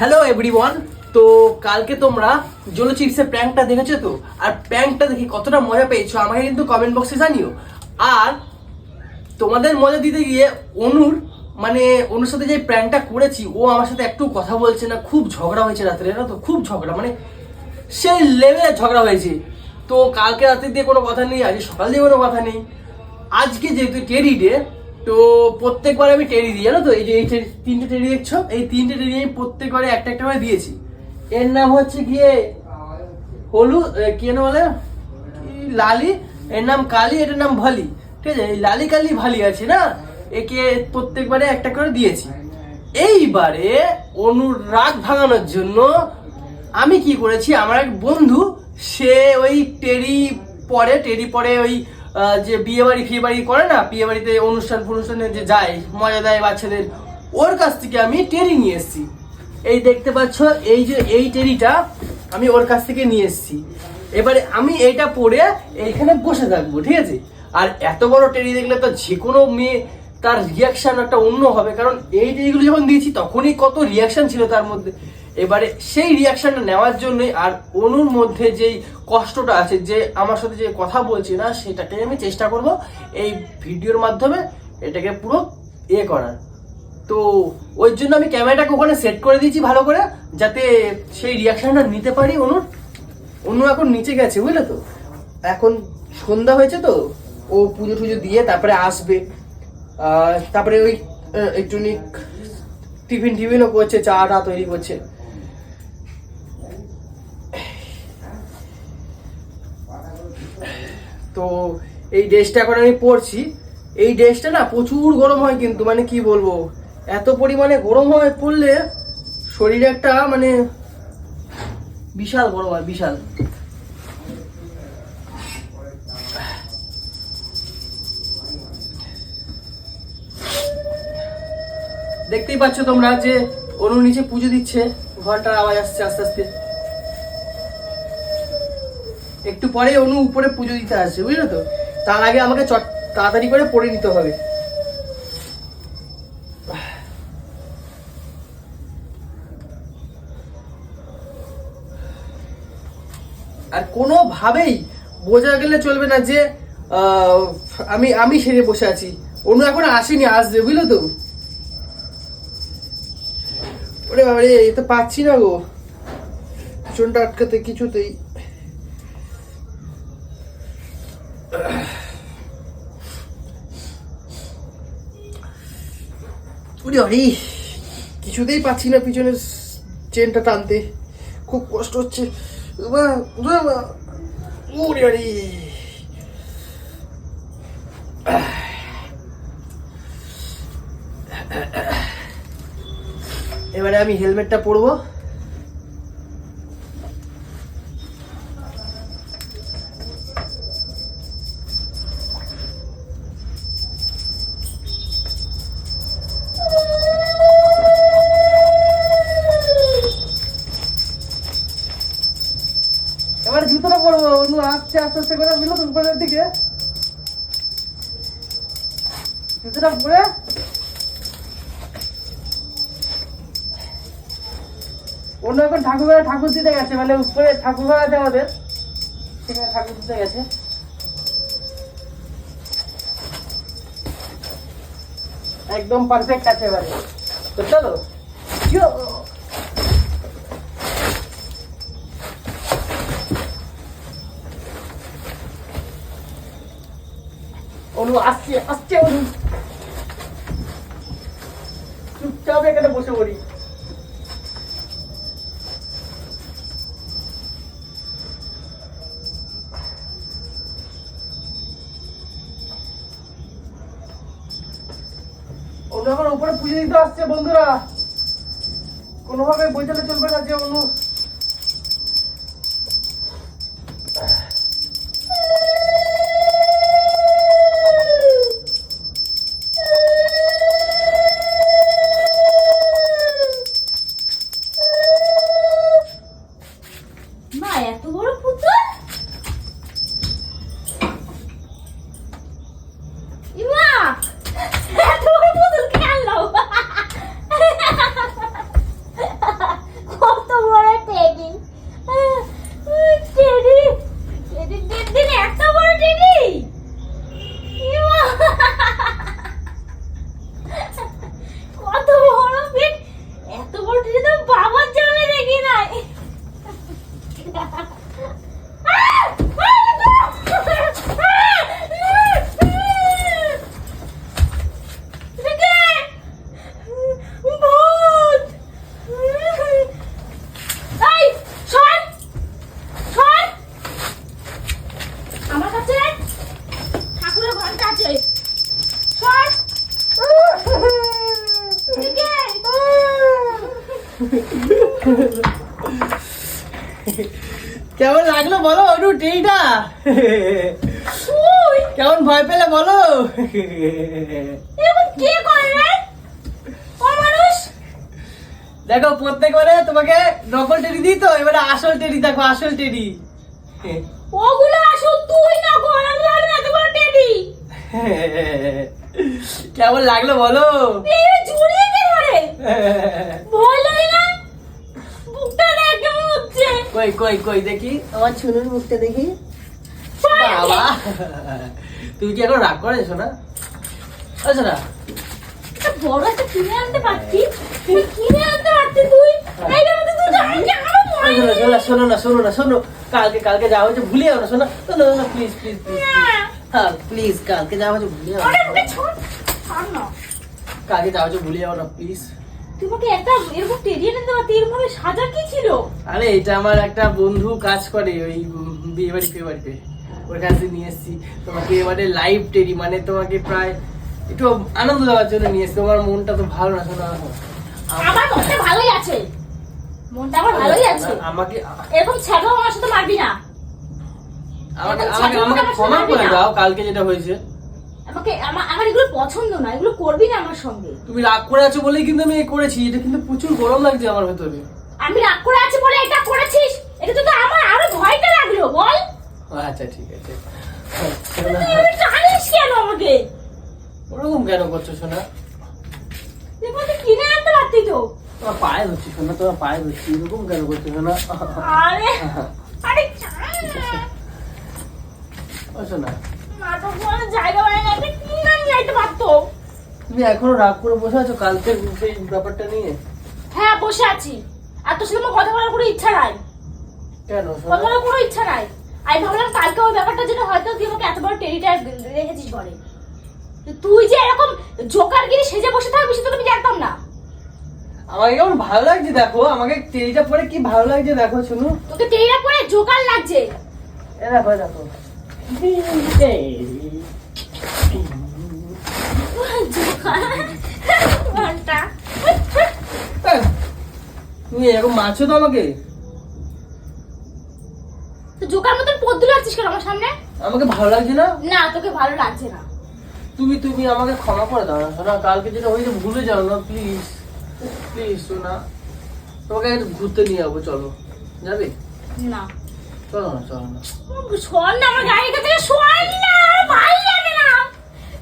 Hello everyone তো কালকে তোমরা জোলো চিপসের প্র্যাঙ্কটা দেখেছ তো? আর প্র্যাঙ্কটা দেখে কতটা মজা পেয়েছ, আমাকে কিন্তু কমেন্ট বক্সে জানিও। আর তোমাদের মজা দিতে গিয়ে অনুর মানে অনুর সাথে যে প্র্যাঙ্কটা করেছি, ও আমার সাথে একটু কথা বলছে না, খুব ঝগড়া হয়েছে রাত্রে না তো? খুব ঝগড়া মানে সেই লেভেলের ঝগড়া হয়েছে। তো কালকে রাতে দিয়ে কোনো কথা নেই আজকে সকাল দিয়ে কোনো কথা নেই। আজকে যেহেতু টেরি ডে তো প্রত্যেকবার আমি টেরি দিই, জানো তো? এই যে এই তিনটে টেরি দেখছ? এই তিনটে টেরি আমি প্রত্যেকবারে একটা একটা করে দিয়েছি। এর নাম হচ্ছে গিয়ে হলুদ কি বলে? লালি? এর নাম কালি, এটার নাম ভালি। ঠিক আছে? লালি কালি ভালি আছে না? একে প্রত্যেকবারে একটা করে দিয়েছি। এইবারে অনুরাগ ভাঙানোর জন্য আমি কি করেছি? আমার এক বন্ধু, সে ওই টেরি পরে টেরি পরে ওই যে বিয়ে বাড়ি ফিয়ে বাড়ি করে না, বিয়ে বাড়িতে অনুষ্ঠান ফনুষ্ঠানে যে যায়, মজা দেয় বাচ্চাদের, ওর কাছ থেকে আমি টেরি নিয়ে এসেছি। এই দেখতে পাচ্ছ, এই যে, এই টেরিটা আমি ওর কাছ থেকে নিয়ে এসেছি। এবারে আমি এইটা পরে এইখানে বসে থাকব, ঠিক আছে? আর এত বড় টেরি দেখলে তো যে কোনো মেয়ে তার রিয়াকশন একটা অন্য হবে, কারণ এই টেরিগুলো যখন দিয়েছি, তখনই কত রিয়াকশন ছিল তার মধ্যে। এবারে সেই রিয়াকশনটা নেওয়ার জন্যই আর অনুর মধ্যে যেই কষ্টটা আছে, যে আমার সাথে যে কথা বলছে না, সেটাকে আমি চেষ্টা করব এই ভিডিওর মাধ্যমে এটাকে পুরো ইয়ে করার। তো ওই জন্য আমি ক্যামেরাটাকে ওখানে সেট করে দিয়েছি ভালো করে, যাতে সেই রিয়াকশনটা নিতে পারি অনুর। অনু এখন নিচে গেছে, বুঝলে তো? এখন সন্ধ্যা হয়েছে তো, ও পুজো টুজো দিয়ে তারপরে আসবে। তারপরে ওই একটুখানি টিফিন টিফিনও করছে চা টা তৈরি করছে। তো এই ড্রেসটা এখন আমি পরছি। এই ড্রেসটা না প্রচুর গরম হয় কিন্তু মানে কি বলব? এত পরিমাণে গরম হয় পড়লে শরীরে একটা মানে বিশাল গরম হয়, বিশাল। দেখতেই পাচ্ছ তোমরা যে অনু নিচে পুজো দিচ্ছে, ঘরটার আওয়াজ আসছে, আস্তে আস্তে। একটু পরে অনু উপরে পুজো দিতে আসছে বুঝলো তো? তার আগে আমাকে চট তাড়াতাড়ি করে পড়ে নিতে হবে। আর কোনোভাবেই বোঝা গেলে চলবে না যে আমি আমি সেরে বসে আছি। অনু এখন আসেনি, আসবে, বুঝলো তো? ওরে বাবা রে এ তো পাচ্ছি না গো। পিছনটা আটকাতে কিছুতেই। কিছুতেই পাচ্ছি না পিছনের চেনটা টানতে। খুব কষ্ট হচ্ছে। এবারে আমি হেলমেটটা পরবো এবার জুতোটা পরবো অন্য আস্তে আস্তে করে বুঝলো উপরের দিকে। জুতোটা পরে অন্য এখন ঠাকুর ঠাকুর দিতে গেছে মানে উপরে ঠাকুর আছে আমাদের। সেখানে ঠাকুর দিতে গেছে। একদম পারফেক্ট আছে এবারে। তো চলো। অনু আসছে চুপচাপ এখানে বসে পড়ি। এখন উপরে পুজো দিতে আসছে বন্ধুরা। কোনোভাবে বোঝালে চলবে না যে অনু মা এত বড় পুতুল ইমা এত বড় পুতুল খেললো কেমন লাগল বলো অনু টেইটা কেমন ভয় পেলে বলো? কে করে মানুষ? দেখো প্রত্যেকবারে তোমাকে নকল টেডি দিই তো এবারে আসল টেডি দেখো আসল টেডি ওগুলো আসো তুই না এত বড় টেডি কেমন লাগল বলো? এই ঝুলিয়ে কে ধরে? ভয় লাগে না? কই কই কই দেখি। আমার ছুনুর মুখটা দেখি। বাবা! তুই কি এখন রাগ করেছ না? আচ্ছা না একটা বড় একটা কিনে আনতে পারতি। তুই কিনে আনতে পারতি তুই। এইটা মধ্যে তুই জানিস যে আরও ভয় শোনো না শোনো না শোনো। কালকে কালকে যাওয়া হয়েছে ভুলে যাও না শোনো শোনো শোনো প্লিজ প্লিজ প্লিজ হ্যাঁ প্লিজ কালকে যাওয়া ভুলে যাও না না কালকে যাওয়া হয়েছে ভুলে যাও না প্লিজ তুই আমাকে একটা এরকম টেডি এনে দিতে পারতি এরকম ভাবে সাজা কি ছিল? আরে এটা আমার একটা বন্ধু কাজ করে ওই বিয়ে বাড়ি ফিয়ে বাড়িতে। ওর কাছে নিয়ে এসেছি। তোমাকে এবারে লাইভ টেরি মানে তোমাকে প্রায় একটু আনন্দ দেওয়ার জন্য নিয়ে এসেছি। তোমার মনটা তো ভালো না শোনা। আমার মনটা ভালোই আছে। মনটা আমার ভালোই আছে। আমাকে এরকম ছ্যাঁকা আমার সাথে মারবি না। আমাকে আমাকে ক্ষমা করে দাও কালকে যেটা হয়েছে। আমাকে আমার আমার এগুলো পছন্দ না এগুলো করবি না আমার সঙ্গে। তুমি রাগ করে আছো বলেই কিন্তু আমি এ করেছি এটা কিন্তু প্রচুর গরম লাগছে আমার ভেতরে। আমি রাগ করে আছি বলে এটা করেছিস? এটা তো আমার আরও ভয়টা লাগল বল। আচ্ছা ঠিক আছে। তুই এভাবে কেন আমাকে? ওরকম কেন করছ শোনা তুই কিনে আনতে পারতি তো। তোমার পায়ে ধরছি শোনা তোমার পায়ে ধরছি এরকম কেন করছ শোনা আরে আরে শোনা তুমি এখনও রাগ করে বসে আছো কালকে সেই ব্যাপারটা নিয়ে? হ্যাঁ বসে আছি। আর তোর সাথে আমার কথা বলার কোনো ইচ্ছা নাই। কেন? কথা বলার কোনো ইচ্ছা নাই। আমি ভাবলাম কালকে ওই ব্যাপারটা যেটা হয়তো তুই আমাকে এত বড় টেরিটা রেখেছিস ঘরে তুই যে এরকম জোকারগিরি সেজে বসে থাকবি সেটা তো আমি জানতাম না। আমাকে কেমন ভালো লাগছে দেখো? আমাকে টেরিটা পরে কি ভালো লাগছে দেখো শুনু। তোকে টেরিটা পরে জোকার লাগছে। এ দেখো দেখো। জোকার তুমি এরকম মারছো তো আমাকে? তো জোকার মতন পদ্দু লাগছিস কেন আমার সামনে? আমাকে ভালো লাগছে না? না তোকে ভালো লাগছে না। তুমি তুমি আমাকে ক্ষমা করে দাও না শোনা কালকে যেটা হয়েছে ভুলে যাও না প্লিজ প্লিজ শোনা। তোমাকে ঘুরতে নিয়ে যাব চলো। যাবে? না। চলো না চলো না। শোন না আমার গাড়ি কাছে শোন না ভাই লাগে না।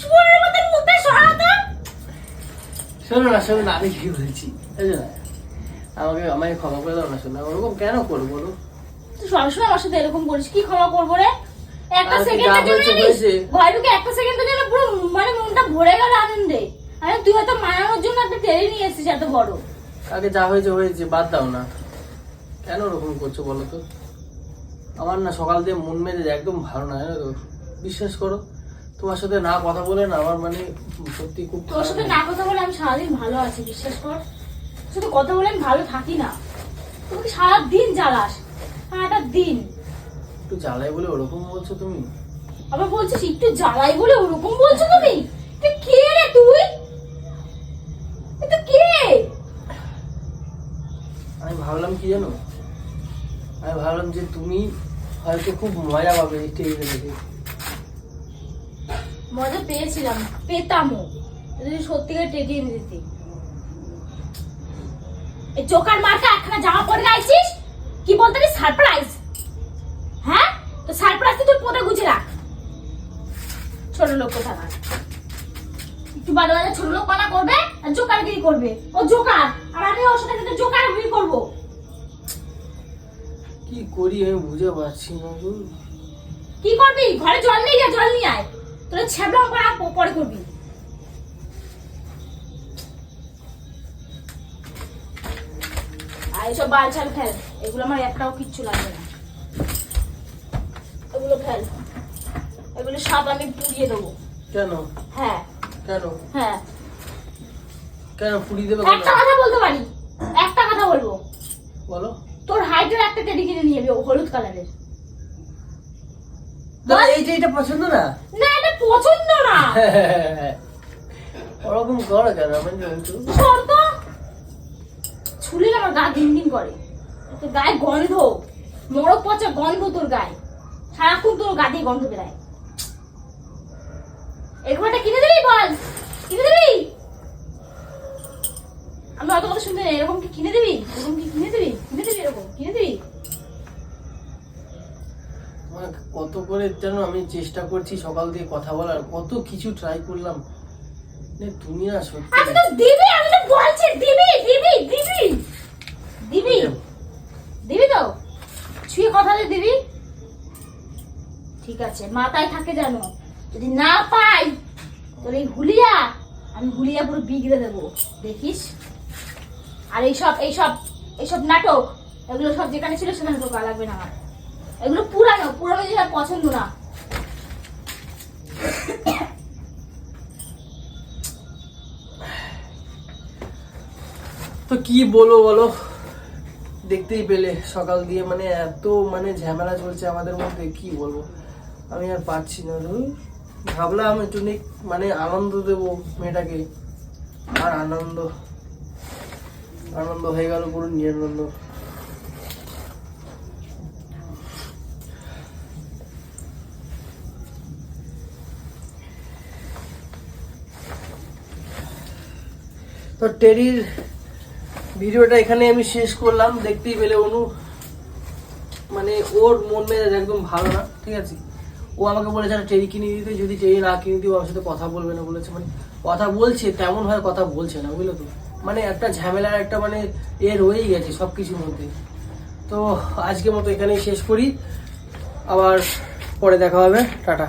শুয়ারের মতন মুখটা সরাতো শোনো না শোনো না আমি কি বলছি? আমাকে আমাকে ক্ষমা করে দাও না শোনা ওরকম কেন করব বলো? তুই সবসময় আমার সাথে এরকম করিস কি ক্ষমা করব রে? একটা আজকে সেকেন্ডের জন্য জানিস। ঘরে ঢুকে একটা সেকেন্ডের জন্য পুরো মানে মনটা ভরে গেল আনন্দে। আরে তুই হয়তো মানানোর জন্য একটা টেনে নিয়ে এসেছিস এত বড়। আগে যা হয়েছে হয়েছে বাদ দাও না। কেন ওরকম করছ বলো তো? আমার না সকাল দিয়ে মন মেজে একদম ভালো না জানো তো। বিশ্বাস করো তোমার সাথে না কথা বলে না আমার মানে সত্যি খুব তোর খারাপ সাথে না কথা বলে আমি সারাদিন ভালো আছি বিশ্বাস কর। শুধু কথা বলে আমি ভালো থাকি না। তুমি সারাদিন জ্বালাস? সারাটা দিন। একটু জ্বালাই বলে ওরকম বলছো তুমি? আবার বলছিস একটু জ্বালাই বলে ওরকম বলছো তুমি? কে রে তুই? এ তো কে? আমি ভাবলাম কি জানো? আমি ভাবলাম যে তুমি হয়তো খুব মজা পাবে এই টেবিলে দেখে। মজা পেয়েছিলাম, পেতামও। যদি সত্যিকার টেটি এনে এই চোকার মার্কা একখানা জামা পরে গাইছিস কি বলতে সারপ্রাইজ হ্যাঁ? তো সারপ্রাইজ তুই তোর পোতে রাখ। ছোট লোক কোথা না একটু বাজে বাজে ছোট লোক মানা করবে আর জোকার গিরি করবে। ও জোকার আর আমি ওর সাথে কিন্তু জোকার গিরি করব। কি করি আমি বুঝে পারছি না গো। কি করবি? ঘরে জল নিয়ে যা জল নিয়ে আয়। তোরা ছ্যাবলা করা পরে করবি। আর এইসব বাল ছাল ফেল। এগুলো আমার একটাও কিচ্ছু লাগবে না। এগুলো ফেল। এগুলো সব আমি পুড়িয়ে দেবো। কেন? হ্যাঁ। কেন? হ্যাঁ। কেন পুড়িয়ে দেবে একটা কথা বলতে পারি? একটা কথা বলব। বলো। তোর হাইটের একটা টেডি কিনে নিয়ে যাবি হলুদ কালারের। এই যে এটা পছন্দ না? না এটা পছন্দ না। ওরকম করো কেন? আমি জানি তো। ছুলে আমার গা দিন দিন করে। তোর গায়ে গন্ধ। মরক পচা গন্ধ তোর গায়ে। সারাক্ষণ তোর গা দিয়ে গন্ধ বেরায়। এরকম একটা কিনে দিবি বল? কিনে দিবি আমি অত কথা শুনতে এরকম কি কিনে দিবি? এরকম কি কিনে দিবি এরকম কিনে দিবি মানে কত করে যেন আমি চেষ্টা করছি সকাল দিয়ে কথা বলার কত কিছু ট্রাই করলাম। তুমি না সত্যি তো দিবি আমি তো বলছি দিবি দিবি দিবি দিবি। দিবি তো? ছুঁয়ে কথা দিবি। ঠিক আছে মাথায় থাকে জানো যদি না পাই তোর এই হুলিয়া আমি হুলিয়া পুরো বিগড়ে দেবো। দেখিস? আর এইসব এইসব এইসব নাটক এগুলো সব যেখানে ছিল সেখানে ঢোকা লাগবে না আমার। এগুলো পুরানো পুরানো যেসব পছন্দ না। তো কি বলব বলো? দেখতেই পেলে সকাল দিয়ে মানে এত মানে ঝামেলা চলছে আমাদের মধ্যে, কি বলব? আমি আর পাচ্ছি না, ধুর। ভাবলাম একটু মানে আনন্দ দেবো মেয়েটাকে। আর আনন্দ আনন্দ হয়ে গেল পুরো নিরানন্দ। তো টেরির ভিডিওটা এখানে আমি শেষ করলাম। দেখতেই পেলে অনু মানে ওর মন মেজাজ একদম ভালো না, ঠিক আছে? ও আমাকে বলেছে একটা টেরি কিনে দিতে, যদি টেরি না কিনে দিই আমার সাথে কথা বলবে না, বলেছে। মানে কথা বলছে, তেমন ভাবে কথা বলছে না, বুঝলো তো? মানে একটা ঝামেলার একটা মানে এ রয়েই গেছে সব কিছুর মধ্যে। তো আজকের মতো এখানেই শেষ করি। আবার পরে দেখা হবে। টাটা।